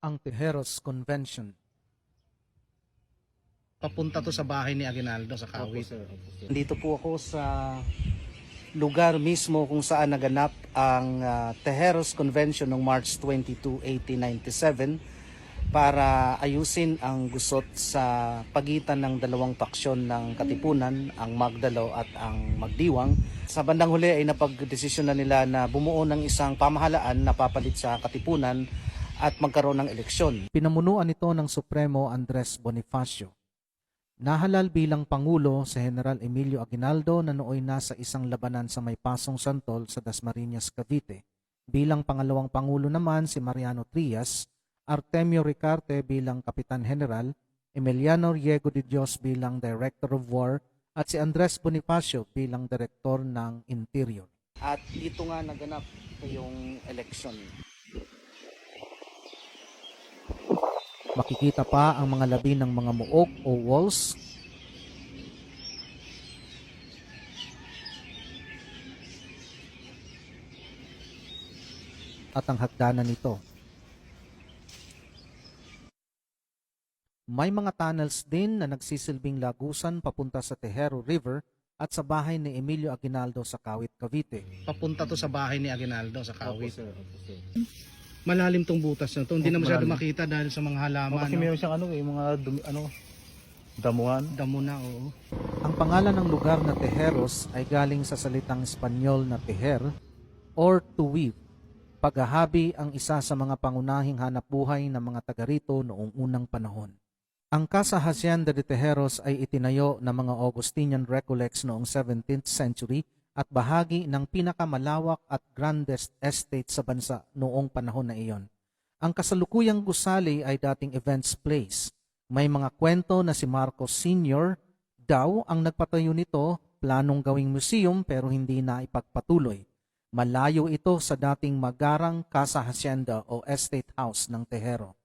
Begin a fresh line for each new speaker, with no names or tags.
ang Tejeros Convention.
Papunta to sa bahay ni Aguinaldo sa Kawit.
Dito po ako sa lugar mismo kung saan naganap ang ah, Tejeros Convention noong March 22, 1897 para ayusin ang gusot sa pagitan ng dalawang paksyon ng Katipunan, ang Magdalo at ang Magdiwang. Sa bandang huli ay napagdesisyon na nila na bumuo ng isang pamahalaan na papalit sa Katipunan at magkaroon ng eleksyon. Pinamunuan ito ng Supremo Andres Bonifacio. Nahalal bilang Pangulo si General Emilio Aguinaldo na nooy nasa isang labanan sa may pasong santol sa Dasmariñas, Cavite. Bilang pangalawang Pangulo naman si Mariano Trias, Artemio Ricarte bilang Kapitan General, Emiliano Riego de Dios bilang Director of War at si Andres Bonifacio bilang Direktor ng Interior. At dito nga naganap yung election. Makikita pa ang mga labi ng mga muok o walls. At ang hagdanan nito. May mga tunnels din na nagsisilbing lagusan papunta sa Tejero River at sa bahay ni Emilio Aguinaldo sa Kawit, Cavite.
Papunta to sa bahay ni Aguinaldo sa Kawit. Malalim tong butas na to. Hindi na masyado
malalim.
makita dahil sa mga halaman.
kasi
no?
meron siyang ano eh, mga dumi, ano, damuhan.
Damo na, oo.
Ang pangalan ng lugar na Tejeros ay galing sa salitang Espanyol na teher or to weave. Paghahabi ang isa sa mga pangunahing hanap buhay ng mga taga rito noong unang panahon. Ang Casa Hacienda de Tejeros ay itinayo ng mga Augustinian Recollects noong 17th century at bahagi ng pinakamalawak at grandest estate sa bansa noong panahon na iyon. Ang kasalukuyang gusali ay dating events place. May mga kwento na si Marcos Sr. daw ang nagpatayo nito, planong gawing museum pero hindi na ipagpatuloy. Malayo ito sa dating magarang Casa Hacienda o Estate House ng Tejero.